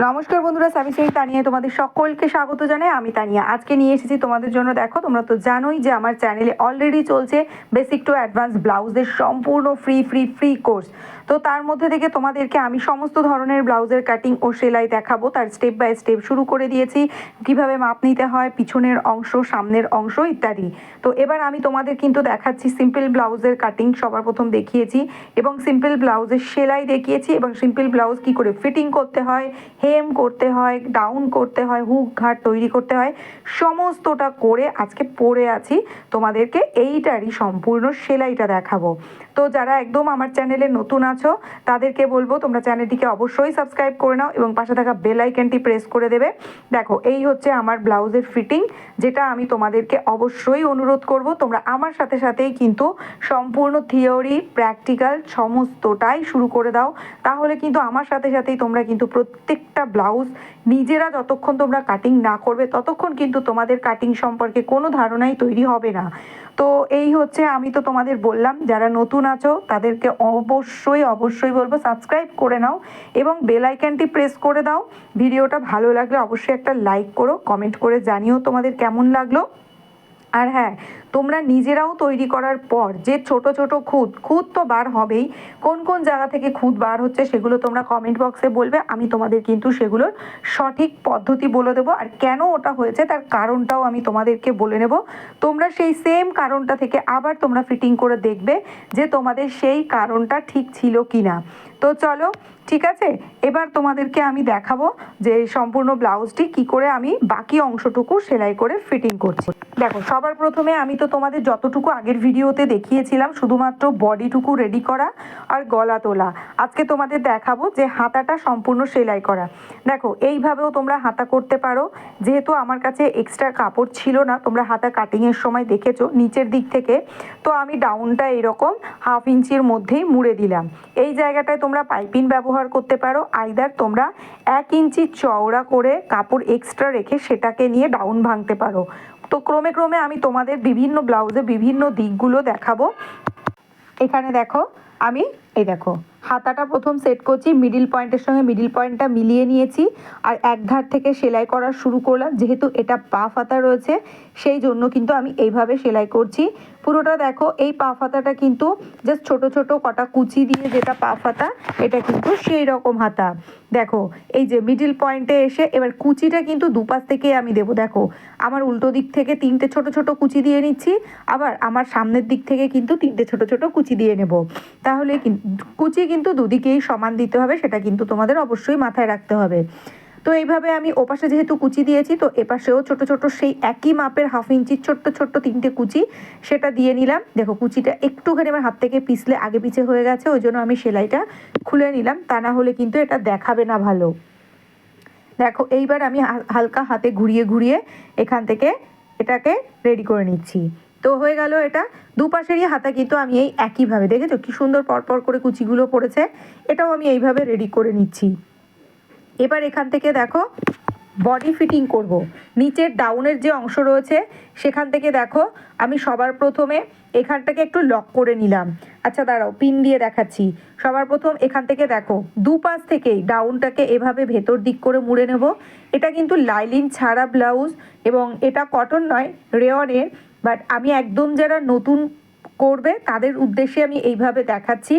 নমস্কার বন্ধুরা আমি সেই তানিয়া তোমাদের সকলকে স্বাগত জানাই। আমি তানিয়া। আজকে নিয়ে এসেছি তোমাদের জন্য, দেখো, তোমরা তো জানোই যে আমার চ্যানেলে অলরেডি চলছে বেসিক টু অ্যাডভান্স ব্লাউজের সম্পূর্ণ ফ্রি ফ্রি ফ্রি কোর্স তো তার মধ্যে থেকে তোমাদেরকে আমি সমস্ত ধরনের ব্লাউজের কাটিং ও সেলাই দেখাবো। তার স্টেপ বাই স্টেপ শুরু করে দিয়েছি। কীভাবে মাপ নিতে হয়, পিছনের অংশ, সামনের অংশ ইত্যাদি। তো এবার আমি তোমাদের কিন্তু দেখাচ্ছি সিম্পল ব্লাউজের কাটিং সবার প্রথম দেখিয়েছি এবং সিম্পল ব্লাউজের সেলাই দেখিয়েছি এবং সিম্পল ব্লাউজ কি করে ফিটিং করতে হয় হেম করতে হয় ডাউন করতে হয় হুক ঘাট তৈরি করতে হয়, সমস্তটা করে আজকে পরে আছি। তোমাদেরকে এইটারই সম্পূর্ণ সেলাইটা দেখাবো। তো যারা একদম আমার চ্যানেলে নতুন আছো, তাদেরকে বলব তোমরা চ্যানেলটিকে অবশ্যই সাবস্ক্রাইব করে নাও এবং পাশে থাকা বেল আইকনটি প্রেস করে দেবে। দেখো, এই হচ্ছে আমার ব্লাউজের ফিটিং, যেটা আমি তোমাদেরকে অবশ্যই অনুরোধ করব। তোমরা আমার সাথে সাথেই কিন্তু সম্পূর্ণ থিওরি প্র্যাকটিক্যাল সমস্তটাই শুরু করে দাও। তাহলে কিন্তু আমার সাথে সাথেই তোমরা কিন্তু প্রত্যেকটা ব্লাউজ নিজেরা যতক্ষণ তোমরা কাটিং না করবে, ততক্ষণ কিন্তু তোমাদের কাটিং সম্পর্কে কোনো ধারণাই তৈরি হবে না। তো এই হচ্ছে আমি তো তোমাদের বললাম, যারা নতুন আছো, তাদেরকে অবশ্যই অবশ্যই বলব সাবস্ক্রাইব করে নাও এবং বেল আইকনটি প্রেস করে দাও। ভিডিওটা ভালো লাগলে অবশ্যই একটা লাইক করো কমেন্ট করে জানিও তোমাদের কেমন লাগল। আর হ্যাঁ তোমরা নিজেরাও তৈরি করার পর যে ছোট ছোট খুঁত খুঁত তো বার হবেই, কোন কোন জায়গা থেকে খুঁত বার হচ্ছে সেগুলো তোমরা কমেন্ট বক্সে বলবে, আমি তোমাদের কিন্তু সেগুলোর সঠিক পদ্ধতি বলে দেবো। আর কেন ওটা হয়েছে তার কারণটাও আমি তোমাদেরকে বলে নেব। তোমরা সেই সেম কারণটা থেকে আবার তোমরা ফিটিং করে দেখবে যে তোমাদের সেই কারণটা ঠিক ছিল কি না তো চলো, ঠিক আছে? এবার তোমাদেরকে আমি দেখাবো যে সম্পূর্ণ ব্লাউজটি কি করে আমি বাকি অংশটুকু সেলাই করে ফিটিং করছি। দেখো, সবার প্রথমে আমি তো তোমাদের যতটুকু আগের ভিডিওতে দেখিয়েছিলাম, শুধুমাত্র বডিটুকু রেডি করা আর গলা তোলা। আজকে তোমাদের দেখাবো যে হাতাটা সম্পূর্ণ সেলাই করা। দেখো, এইভাবেও তোমরা হাতা করতে পারো। যেহেতু আমার কাছে এক্সট্রা কাপড় ছিল না, তোমরা হাতা কাটিংয়ের সময় দেখেছ নিচের দিক থেকে। তো আমি ডাউনটা এরকম হাফ ইঞ্চির মধ্যেই মুড়ে দিলাম। এই জায়গাটায় তোমরা পাইপিন ব্যবহার করতে পারো। আইদার তোমরা এক ইঞ্চি চওড়া করে কাপড় এক্সট্রা রেখে সেটাকে নিয়ে ডাউন ভাঙতে পারো। তো ক্রমে ক্রমে আমি তোমাদের বিভিন্ন ব্লাউজে বিভিন্ন দিকগুলো দেখাবো। এখানে দেখো আমি, এই দেখো, হাতাটা প্রথম সেট করছি মিডিল পয়েন্টের সঙ্গে মিডিল পয়েন্টটা মিলিয়ে নিয়েছি, আর এক ধার থেকে সেলাই করা শুরু করলাম, যেহেতু এটা পা ফাতা রয়েছে, সেই জন্য কিন্তু আমি এইভাবে সেলাই করছি। পুরোটা দেখো, এই পা ফাতাটা কিন্তু জাস্ট ছোট ছোট কটা কুচি দিয়ে যেটা পা ফাতা, এটা কিন্তু সেই রকম হাতা। দেখো, এই যে মিডিল পয়েন্টে এসে এবার কুচিটা কিন্তু দুপাশ থেকে আমি দেবো, দেখো, আমার উল্টো দিক থেকে তিনটে ছোট ছোট কুচি দিয়ে নিচ্ছি, আবার আমার সামনের দিক থেকে কিন্তু তিনটে ছোট ছোট কুচি দিয়ে নেব। তাহলে কুচি কিন্তু দুদিকেই সমান দিতে হবে, সেটা কিন্তু তোমাদের অবশ্যই মাথায় রাখতে হবে। তো এইভাবে আমি ওপাশে যেহেতু কুচি দিয়েছি, তো এপাশেও ছোট ছোট সেই একই মাপের হাফ ইঞ্চির ছোট্ট ছোট্ট তিনটে কুচি সেটা দিয়ে নিলাম। দেখো, কুচিটা একটুখানি আমার হাত থেকে পিছলে আগে পিছে হয়ে গেছে, ওই জন্য আমি সেলাইটা খুলে নিলাম। তা না হলে কিন্তু এটা দেখাবে না ভালো। দেখো, এইবার আমি হালকা হাতে ঘুরিয়ে ঘুরিয়ে এখান থেকে এটাকে রেডি করে নিচ্ছি। তো হয়ে গেল এটা। দুপাশেরই হাতা কিন্তু আমি এই একইভাবে দেখেছ কি সুন্দর পরপর করে কুচিগুলো পড়েছে। এটাও আমি এইভাবে রেডি করে নিচ্ছি। এবার এখান থেকে দেখো বডি ফিটিং করব। নিচের ডাউনের যে অংশ রয়েছে, সেখান থেকে দেখো, আমি সবার প্রথমে এখানটাকে একটু লক করে নিলাম। আচ্ছা দাঁড়াও পিন দিয়ে দেখাচ্ছি। সবার প্রথম এখান থেকে দেখো, দুপাশ থেকেই ডাউনটাকে এভাবে ভেতর দিক করে মুড়ে নেব। এটা কিন্তু লাইলিন ছাড়া ব্লাউজ এবং এটা কটন নয় রেয়নের বাট আমি একদম যারা নতুন করবে, তাদের উদ্দেশ্যে আমি এইভাবে দেখাচ্ছি।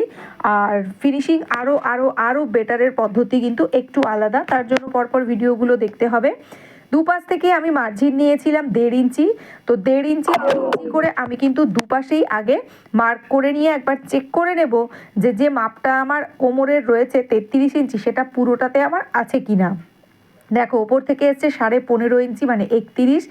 আর ফিনিশিং আরও আরও আরও বেটারের পদ্ধতি কিন্তু একটু আলাদা। তার জন্য পরপর ভিডিওগুলো দেখতে হবে। দুপাশ থেকে আমি মার্জিন নিয়েছিলাম দেড় ইঞ্চি। তো দেড় ইঞ্চি দেড় ইঞ্চি করে আমি কিন্তু দুপাশেই আগে মার্ক করে নিয়ে একবার চেক করে নেব যে যে মাপটা আমার কোমরের রয়েছে তেত্রিশ ইঞ্চি, সেটা পুরোটাতে আমার আছে কিনা। দেখো, ওপর থেকে এসছে সাড়ে পনেরো ইঞ্চি মানে একতিরিশ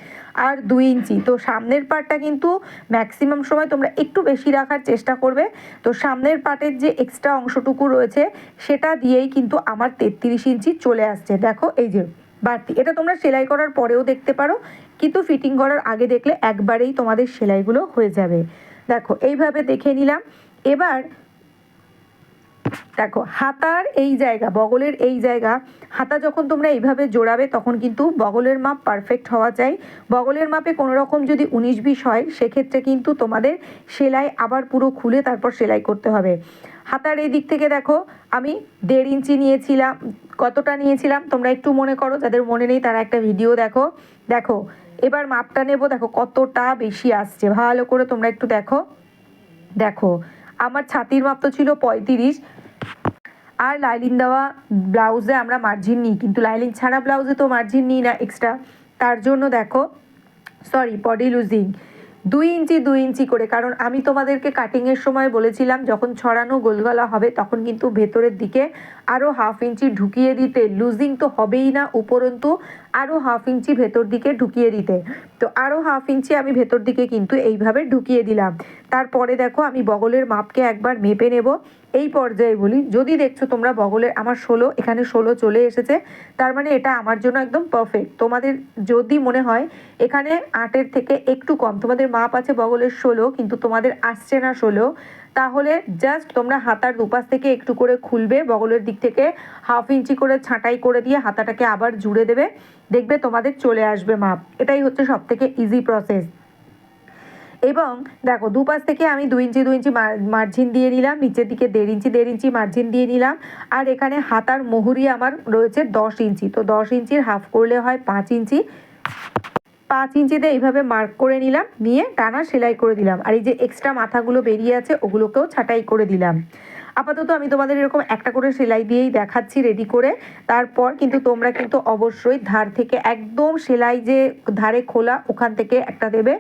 আর দুই ইঞ্চি। তো সামনের পার্টটা কিন্তু ম্যাক্সিমাম সময় তোমরা একটু বেশি রাখার চেষ্টা করবে। তো সামনের পার্টের যে এক্সট্রা অংশটুকু রয়েছে, সেটা দিয়েই কিন্তু আমার তেত্রিশ ইঞ্চি চলে আসছে। দেখো, এই যে বাড়তি। এটা তোমরা সেলাই করার পরেও দেখতে পারো, কিন্তু ফিটিং করার আগে দেখলে একবারেই তোমাদের সেলাইগুলো হয়ে যাবে। দেখো, এইভাবে দেখে নিলাম। এবার দেখো, হাতার এই জায়গা, বগলের এই জায়গা, হাতা যখন তোমরা এইভাবে জোড়াবে তখন কিন্তু বগলের মাপ পারফেক্ট হওয়া চাই। বগলের মাপে কোনো রকম যদি উনিশ বিশ হয়, সেক্ষেত্রে কিন্তু তোমাদের সেলাই আবার পুরো খুলে তারপর সেলাই করতে হবে। হাতার এই দিক থেকে দেখো, আমি দেড় ইঞ্চি নিয়েছিলাম, কতটা নিয়েছিলাম, তোমরা একটু মনে করো, যাদের মনে নেই তারা একটা ভিডিও দেখো। দেখো, এবার মাপটা নেব, দেখো কতটা বেশি আসছে, ভালো করে তোমরা একটু দেখো। দেখো, আমার ছাতির মাপ তো ছিল পঁয়ত্রিশ আর লাইলিন দেওয়া ব্লাউজে আমরা মার্জিন নিই, কিন্তু লাইলিন ছাড়া ব্লাউজে তো মার্জিন নিই না এক্সট্রা তার জন্য দেখো সরি বডি লুজিং দুই ইঞ্চি দুই ইঞ্চি করে, কারণ আমি তোমাদেরকে কাটিংয়ের সময় বলেছিলাম, যখন ছড়ানো গোলগলা হবে, তখন কিন্তু ভেতরের দিকে আরও হাফ ইঞ্চি ঢুকিয়ে দিতে। লুজিং তো হবেই না উপরন্তু আরও হাফ ইঞ্চি ভেতর দিকে ঢুকিয়ে দিতে। তো আরও হাফ ইঞ্চি আমি ভেতর দিকে কিন্তু এইভাবে ঢুকিয়ে দিলাম। তারপরে দেখো, আমি বগলের মাপকে একবার মেপে নেব। এই পর্যায়ে বলি, যদি দেখছ তোমরা বগলের, আমার ষোলো, এখানে ষোলো চলে এসেছে, তার মানে এটা আমার জন্য একদম পারফেক্ট তোমাদের যদি মনে হয় এখানে আটের থেকে একটু কম, তোমাদের মাপ আছে বগলের ষোলো, কিন্তু তোমাদের আসছে না ষোলো, তাহলে জাস্ট তোমরা হাতার দুপাশ থেকে একটু করে খুলবে, বগলের দিক থেকে হাফ ইঞ্চি করে ছাঁটাই করে দিয়ে হাতাটাকে আবার জুড়ে দেবে, দেখবে তোমাদের চলে আসবে মাপ। এটাই হচ্ছে সব থেকে ইজি প্রসেস এবং দেখো দুপাশ থেকে আমি দুই ইঞ্চি দুই ইঞ্চি মার্জিন দিয়ে নিলাম, নিচের দিকে দেড় ইঞ্চি দেড় ইঞ্চি মার্জিন দিয়ে নিলাম। আর এখানে হাতার মোহরি আমার রয়েছে দশ ইঞ্চি। তো দশ ইঞ্চির হাফ করলে হয় পাঁচ ইঞ্চি। পাঁচ ইঞ্চিতে এইভাবে মার্ক করে নিলাম, নিয়ে টানা সেলাই করে দিলাম। আর এই যে এক্সট্রা মাথাগুলো বেরিয়ে আছে, ওগুলোকেও ছাঁটাই করে দিলাম। আপাতত আমি তোমাদের এরকম একটা করে সেলাই দিয়েই দেখাচ্ছি রেডি করে। তারপর কিন্তু তোমরা কিন্তু অবশ্যই ধার থেকে একদম সেলাই যে ধারে খোলা, ওখান থেকে একটা দেবে।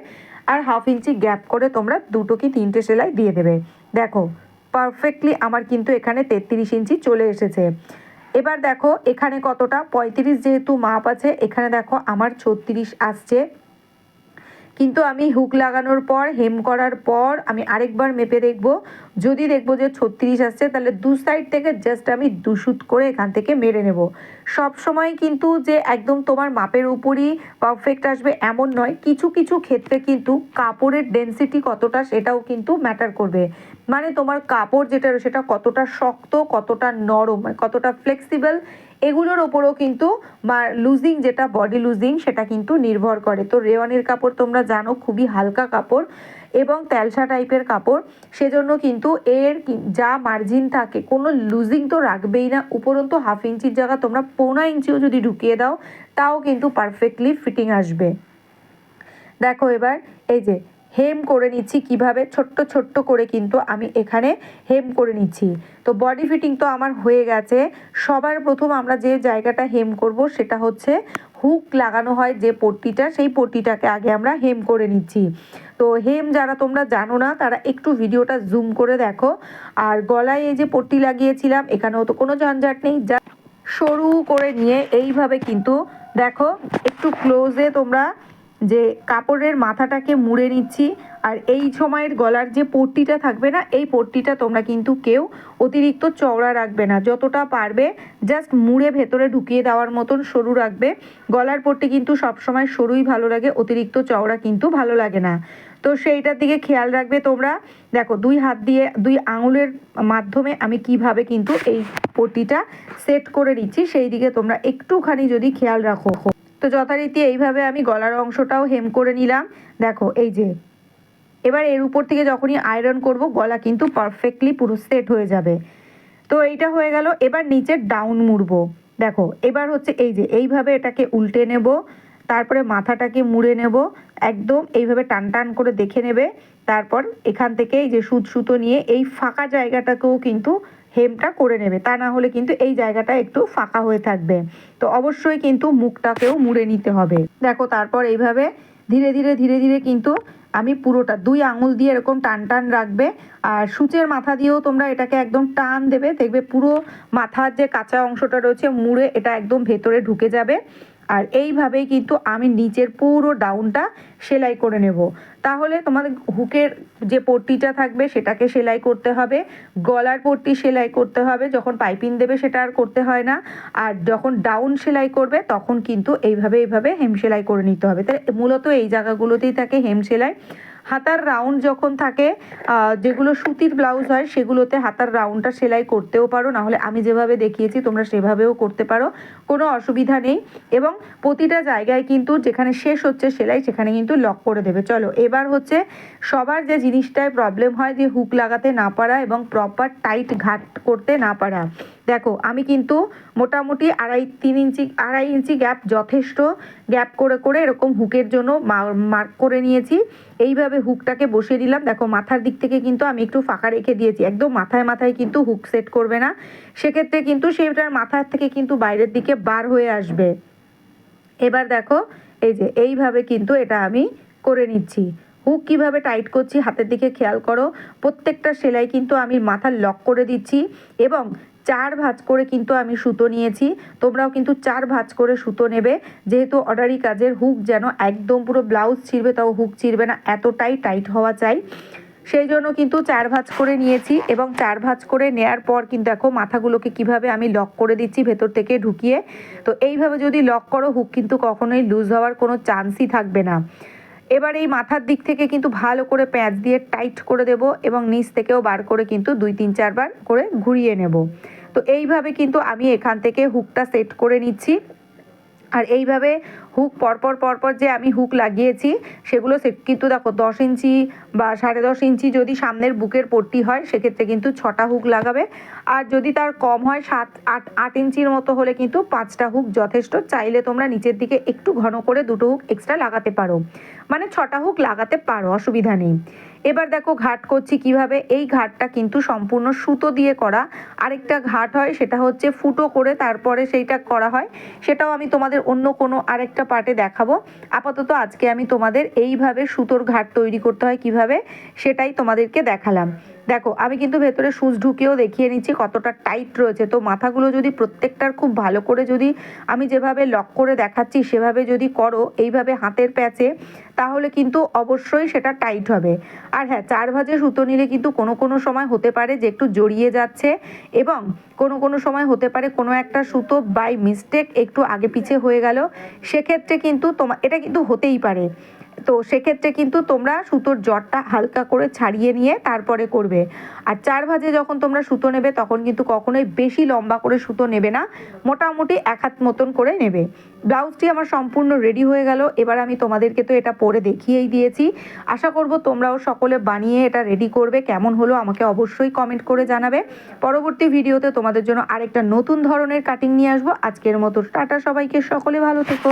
আর হাফ ইঞ্চি গ্যাপ করে তোমরা দুটো কি তিনটে সেলাই দিয়ে দেবে। দেখো পারফেক্টলি আমার কিন্তু এখানে তেত্রিশ ইঞ্চি চলে এসেছে। এবার দেখো, এখানে কতটা? পঁয়ত্রিশ যেহেতু মাপ আছে, এখানে দেখো আমার ছত্রিশ আসছে। কিন্তু আমি হুক লাগানোর পর, হেম করার পর আমি আরেকবার মেপে দেখব। যদি দেখব যে ছত্রিশ আসছে, তাহলে দু সাইড থেকে জাস্ট আমি দুশুত করে এখান থেকে মেরে নেব। সব সময় কিন্তু যে একদম তোমার মাপের উপরই পারফেক্ট আসবে এমন নয়। কিছু কিছু ক্ষেত্রে কিন্তু কাপড়ের ডেন্সিটি কতটা সেটাও কিন্তু ম্যাটার করবে। মানে তোমার কাপড় যেটা সেটা কতটা শক্ত, কতটা নরম মানে কতটা ফ্লেক্সিবল এগুলোর ওপরও কিন্তু বা লুজিং যেটা বডি লুজিং সেটা কিন্তু নির্ভর করে। তো রেওয়ানের কাপড় তোমরা জানো, খুবই হালকা কাপড় এবং তেলসা টাইপের কাপড়। সেজন্য কিন্তু এর যা মার্জিন থাকে, কোনো লুজিং তো রাখবেই না। উপরন্তু হাফ ইঞ্চির জায়গা তোমরা পৌনা ইঞ্চিও যদি ঢুকিয়ে দাও, তাও কিন্তু পারফেক্টলি ফিটিং আসবে। দেখো এবার, এই যে হেম করে নিচ্ছি কীভাবে? ছোট্ট ছোট্ট করে কিন্তু আমি এখানে হেম করে নিচ্ছি। তো বডি ফিটিং তো আমার হয়ে গেছে। সবার প্রথম আমরা যে জায়গাটা হেম করব সেটা হচ্ছে হুক লাগানো হয় যে পট্টিটা, সেই পট্টিটাকে আগে আমরা হেম করে নিচ্ছি। তো হেম যারা তোমরা জানো না, তারা একটু ভিডিওটা জুম করে দেখো। আর গলায় এই যে পট্টি লাগিয়েছিলাম, এখানেও তো কোনো ঝঞ্ঝাট নেই। যা সরু করে নিয়ে এইভাবে কিন্তু দেখো, একটু ক্লোজে তোমরা যে কাপড়ের মাথাটাকে মুড়ে নিচ্ছি, আর এই সময়ের গলার যে পট্টিটা থাকবে না, এই পট্টিটা তোমরা কিন্তু কেউ অতিরিক্ত চওড়া রাখবে না। যতটা পারবে জাস্ট মুড়ে ভেতরে ঢুকিয়ে দেওয়ার মতন সরু রাখবে। গলার পট্টি কিন্তু সবসময় সরুই ভালো লাগে, অতিরিক্ত চওড়া কিন্তু ভালো লাগে না। তো সেইটার দিকে খেয়াল রাখবে তোমরা। দেখো, দুই হাত দিয়ে, দুই আঙুলের মাধ্যমে আমি কীভাবে কিন্তু এই পট্টিটা সেট করে নিচ্ছি সেই দিকে তোমরা একটুখানি যদি খেয়াল রাখো। তো যথারীতি এইভাবে আমি গলার অংশটাও হেম করে নিলাম। দেখো, এই যে। এবার এর উপর থেকে যখনই আয়রন করব, গলা কিন্তু পারফেক্টলি পুরো সেট হয়ে যাবে। তো এইটা হয়ে গেল। এবার নিচের ডাউন মুড়বো। দেখো, এবার হচ্ছে এই যে, এইভাবে এটাকে উল্টে নেব। তারপরে মাথাটাকে মুড়ে নেব। একদম এইভাবে টান টান করে দেখে নেবে। তারপর এখান থেকে এই যে সুত সুতো নিয়ে এই ফাঁকা জায়গাটাকেও কিন্তু হেমটা করে নেবে। তা না হলে কিন্তু এই জায়গাটা একটু ফাঁকা হয়ে থাকবে। তো অবশ্যই কিন্তু মুখটাকেও মুড়ে নিতে হবে। দেখো, তারপর এইভাবে ধীরে ধীরে ধীরে ধীরে কিন্তু আমি পুরোটা দুই আঙুল দিয়ে এরকম টান টান রাখবে। আর সূচের মাথা দিয়েও তোমরা এটাকে একদম টান দেবে। দেখবে পুরো মাথার যে কাঁচা অংশটা রয়েছে, মুড়ে এটা একদম ভেতরে ঢুকে যাবে। আর এইভাবেই কিন্তু আমি নিচের পুরো ডাউনটা সেলাই করে নেব। তাহলে তোমাদের হুকের যে পট্টিটা থাকবে সেটাকে সেলাই করতে হবে, গলার পট্টি সেলাই করতে হবে, যখন পাইপিং দেবে সেটা আর করতে হয় না, আর যখন ডাউন সেলাই করবে তখন কিন্তু এইভাবে এইভাবে হেম সেলাই করে নিতে হবে। তাহলে মূলত এই জায়গাগুলোতেই থাকে হেম সেলাই। হাতার রাউন্ড যখন থাকে যেগুলো সুতির ব্লাউজ হয়, সেগুলোতে হাতার রাউন্ডটা সেলাই করতেও পারো। নাহলে আমি যেভাবে দেখিয়েছি, তোমরা সেভাবেও করতে পারো। কোনো অসুবিধা নেই। এবং প্রতিটা জায়গায় কিন্তু যেখানে শেষ হচ্ছে সেলাই, সেখানে কিন্তু লক করে দেবে। চলো, এবার হচ্ছে সবার যে জিনিসটায় প্রবলেম হয়, যে হুক লাগাতে না পারা এবং প্রপার টাইট ঘাট করতে না পারা। দেখো, আমি কিন্তু মোটামুটি আড়াই, তিন ইঞ্চি, আড়াই ইঞ্চি গ্যাপ যথেষ্ট গ্যাপ করে করে এরকম হুকের জন্য মার্ক করে নিয়েছি। এইভাবে হুকটাকে বসিয়ে দিলাম। দেখো, মাথার দিক থেকে কিন্তু আমি একটু ফাঁকা রেখে দিয়েছি। একদম মাথায় মাথায় কিন্তু হুক সেট করবে না। সেক্ষেত্রে কিন্তু সেটার মাথার থেকে কিন্তু বাইরের দিকে বার হয়ে আসবে। এবার দেখো, এই যে, এইভাবে কিন্তু এটা আমি করে নিচ্ছি। হুক কীভাবে টাইট করছি হাতের দিকে খেয়াল করো। প্রত্যেকটা সেলাই কিন্তু আমি মাথার লক করে দিচ্ছি এবং চার ভাঁজ করে কিন্তু আমি সুতো নিয়েছি। তোমরাও কিন্তু চার ভাঁজ করে সুতো নেবে। যেহেতু অর্ডারি কাজের হুক যেন একদম পুরো ব্লাউজ ছিঁড়বে, তাও হুক ছিঁড়বে না, এতটাই টাইট হওয়া চাই। সেই জন্য কিন্তু চার ভাঁজ করে নিয়েছি এবং চার ভাঁজ করে নেয়ার পর কিন্তু দেখো মাথাগুলোকে কীভাবে আমি লক করে দিচ্ছি ভেতর থেকে ঢুকিয়ে। তো এইভাবে যদি লক করো, হুক কিন্তু কখনোই লুজ হওয়ার কোনো চান্সই থাকবে না। এবার এই মাথার দিক থেকে কিন্তু ভালো করে প্যাঁচ দিয়ে টাইট করে দেব এবং নিচ থেকেও বার করে কিন্তু দুই, তিন, চারবার করে ঘুরিয়ে নেব। তো এইভাবে কিন্তু আমি এখান থেকে হুকটা সেট করে নিচ্ছি। আর এইভাবে হুক পরপর পরপর যে আমি হুক লাগিয়েছি, সেগুলো সে কিন্তু দেখো দশ ইঞ্চি বা সাড়ে দশ ইঞ্চি যদি সামনের বুকের পট্টি হয়, সেক্ষেত্রে কিন্তু ছটা হুক লাগাবে। আর যদি তার কম হয় সাত, আট আট ইঞ্চির মতো হলে কিন্তু পাঁচটা হুক যথেষ্ট। চাইলে তোমরা নিচের দিকে একটু ঘন করে দুটো হুক এক্সট্রা লাগাতে পারো। মানে ছটা হুক লাগাতে পারো, অসুবিধা নেই। এবার দেখো ঘাট করছি কীভাবে। এই ঘাটটা কিন্তু সম্পূর্ণ সুতো দিয়ে করা। আরেকটা ঘাট হয়, সেটা হচ্ছে ফুটো করে তারপরে সেইটা করা হয়। সেটাও আমি তোমাদের অন্য কোনো আরেকটা পার্টে দেখাবো। আপাতত আজকে আমি তোমাদের এইভাবে সুতোর ঘাট তৈরি করতে হয় কীভাবে, সেটাই তোমাদেরকে দেখালাম। দেখো, আমি কিন্তু ভেতরে সুচ ঢুকেও দেখিয়ে নিচ্ছি কতটা টাইট রয়েছে। তো মাথাগুলো যদি প্রত্যেকটার খুব ভালো করে যদি আমি যেভাবে লক করে দেখাচ্ছি, সেভাবে যদি করো, এইভাবে হাতের প্যাচে, তাহলে কিন্তু অবশ্যই সেটা টাইট হবে। আর হ্যাঁ চার ভাজে সুতো নিলে কিন্তু কোনো কোনো সময় হতে পারে যে একটু জড়িয়ে যাচ্ছে এবং কোনো কোনো সময় হতে পারে কোনো একটা সুতো বাই মিস্টেক একটু আগে পিছে হয়ে গেল। সেক্ষেত্রে কিন্তু তোমার এটা কিন্তু হতেই পারে। তো সেক্ষেত্রে কিন্তু তোমরা সুতোর জটটা হালকা করে ছাড়িয়ে নিয়ে তারপরে করবে। আর চার ভাজে যখন তোমরা সুতো নেবে, তখন কিন্তু কখনোই বেশি লম্বা করে সুতো নেবে না। মোটামুটি এক হাত মতন করে নেবে। ব্লাউজটি আমার সম্পূর্ণ রেডি হয়ে গেল। এবার আমি তোমাদেরকে তো এটা পরে দেখিয়েই দিয়েছি। আশা করব তোমরাও সকলে বানিয়ে এটা রেডি করবে। কেমন হলো আমাকে অবশ্যই কমেন্ট করে জানাবে। পরবর্তী ভিডিওতে তোমাদের জন্য আরেকটা নতুন ধরনের কাটিং নিয়ে আসব। আজকের মতো টাটা সবাইকে। সকলে ভালো থেকো।